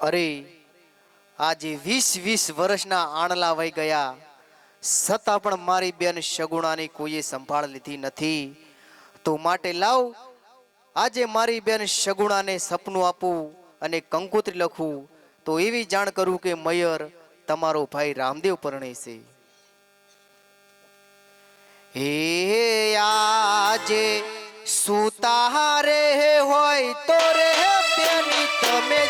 અરે, આજે વીસ વીસ વર્ષના આણલા વહી ગયા. છતાં પણ મારી બેન શગુણાની કોઈએ સંભાળ લીધી નથી. તો માટે લાવ, આજે મારી બેન શગુણાને સપનું આપું અને કંકોત્રી લખું. તો એવી જાણ કરું કે મયર તમારો ભાઈ રામદેવ પરણે છે. હે આજે સુતા રે હોય તો રે બેની, તમે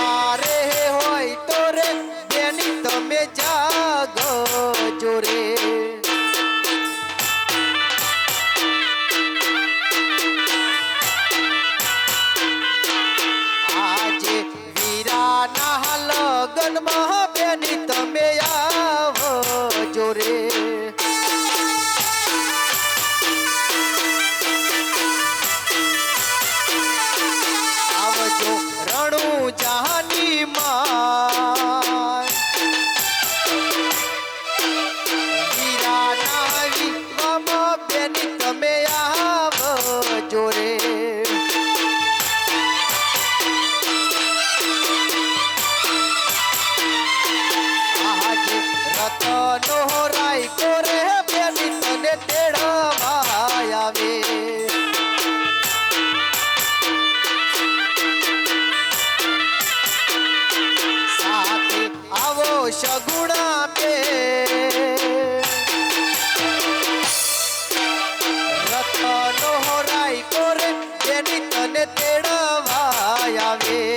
સુતારે હોય તો રે તમે જાગો જોરે આજે વીરાના લગનમાં બેની તમે આવો જોરે આવજો આવજો રે આજે રતનો રાય કોરે બેની તને તેડવા આવે સાથે આવો સગુણા તેડવા આવે.